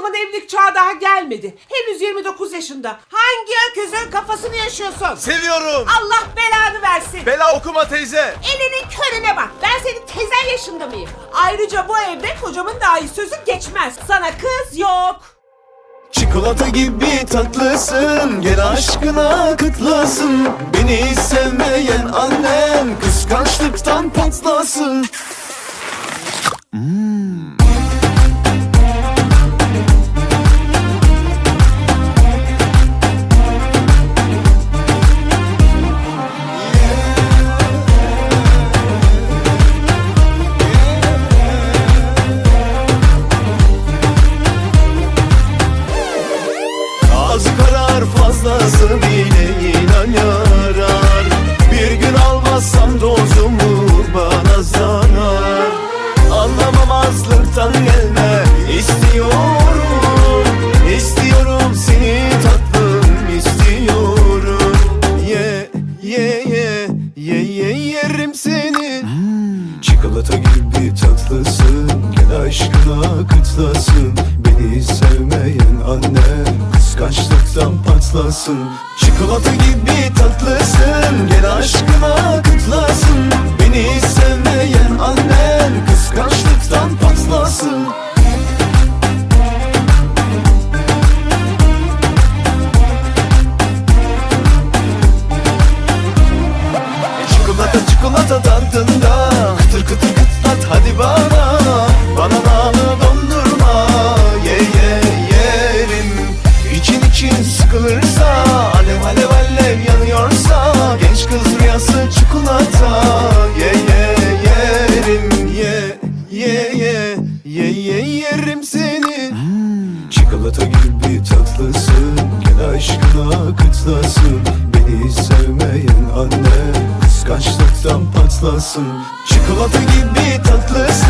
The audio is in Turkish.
zaman evlilik çağı daha gelmedi. Henüz 29 yaşında. Hangi öküzün kafasını yaşıyorsun? Seviyorum. Allah belanı versin. Bela okuma teyze. Elinin körüne bak. Ben senin tezen yaşında mıyım? Ayrıca bu evde kocamın dahi sözü geçmez. Sana kız yok. Çikolata gibi tatlısın Gel aşkına kıtlasın Beni sevmeyen annen Kıskançlıktan patlasın fazlası bile inan yarar Bir gün almazsam dozumu bana zarar. Anlamamazlıktan gelme istiyorum. İstiyorum seni tatlım istiyorum. Ye ye ye ye ye yerim seni. Çikolata gibi tatlısın Aşkına kıtlasın Beni sevmeyen annem. Kıskançlıktan patlasın. Çikolata gibi tatlısın. Gel aşkına tatlısın Gel aşkına kıtlasın. Beni sevmeyen anne Kıskançlıktan patlasın. Çikolata gibi tatlısın